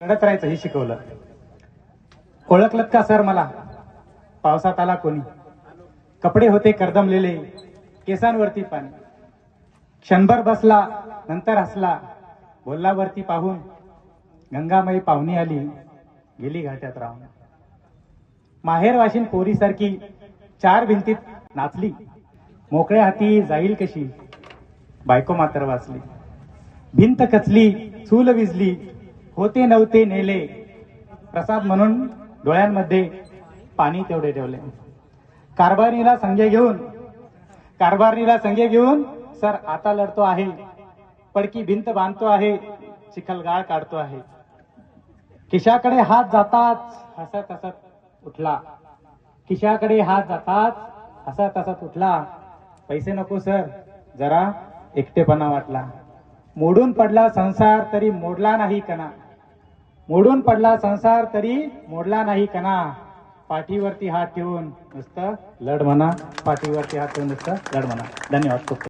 लढत राहायचं हे शिकवलं. ओळखलत का सर मला? पावसात आला कोणी? कपडे होते करदमलेले केसांवरती पाणी. क्षणभर बसला नंतर हसला. बोलला वरती पाहून गंगामाई पाहुणी आली. गेली घाट्यात राहून. माहेर वाशिन पोरीसारखी चार भिंतीत नाचली. मोकळ्या हाती जाईल कशी? बायको मात्र वाचली. भिंत कचली चूल विजली. होते नव्हते नेले. प्रसाद म्हणून डोळ्यांमध्ये पाणी तेवढे ठेवले. कारभारीला संघे घेऊन कारभारीला संघे घेऊन सर आता लढतो आहे. पडकी भिंत बांधतो आहे. चिखलगाळ काढतो आहे. खिशाकडे हात जाताच हसत हसत उठला. खिशाकडे हात जाताच हसत हसत उठला. पैसे नको सर. जरा एकटेपणा वाटला. मोडून पडला संसार तरी मोडला नाही कणा. मोडून पडला संसार तरी मोडला नाही कणा. पाठीवरती हात ठेवून नुसतं लढ म्हणा पाठीवरती हात ठेवून नुसतं लढ म्हणा. धन्यवाद. खूप